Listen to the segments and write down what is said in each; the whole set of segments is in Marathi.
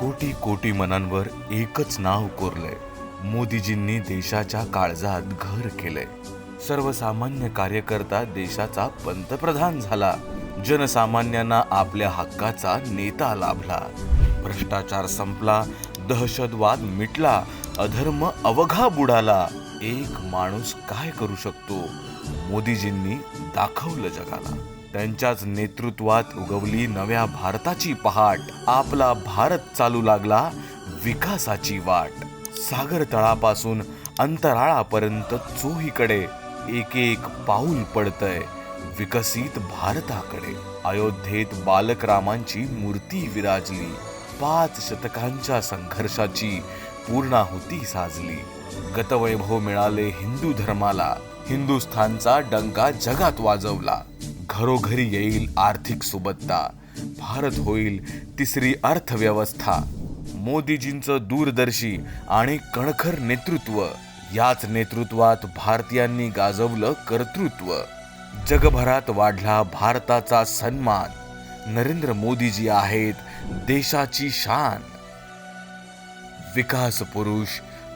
कोटी कोटी मनांवर एकच नाव कोरलंय. मोदीजींनी देशाच्या काळजात घर केलंय. सर्वसामान्य कार्यकर्ता देशाचा पंतप्रधान झाला. जनसामान्यांना आपल्या हक्काचा नेता लाभला. भ्रष्टाचार संपला दहशतवाद मिटला अधर्म अवघा बुडाला. एक माणूस काय करू शकतो? मोदीजींनी दाखवलं जगाला. त्यांच्याच नेतृत्वात उगवली नव्या भारताची पहाट. आपला भारत चालू लागला विकासाची वाट. सागर तळापासून अंतराळापर्यंत चोहीकडे एक एक पाऊल पडतय विकसित भारताकडे. अयोध्येत बालकरामांची मूर्ती विराजली. पाच शतकांच्या संघर्षाची पूर्णाहुती साजली. गतवैभव मिळाले हिंदू धर्माला. हिंदुस्थानचा डंका जगात वाजवला. घरोघरी येईल आर्थिक सुबत्ता. भारत होईल तिसरी अर्थव्यवस्था. मोदीजींचं दूरदर्शी आणि कणखर नेतृत्व. याच नेतृत्वात भारतीयांनी गाजवलं कर्तृत्व. जगभरात वाढला भारताचा सन्मान. नरेंद्र मोदीजी आहेत देशाची शान. विकास पुरुष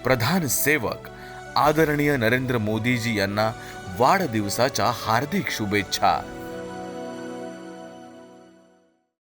प्रधान सेवक आदरणीय नरेंद्र मोदीजी यांना वाढदिवसाच्या हार्दिक शुभेच्छा.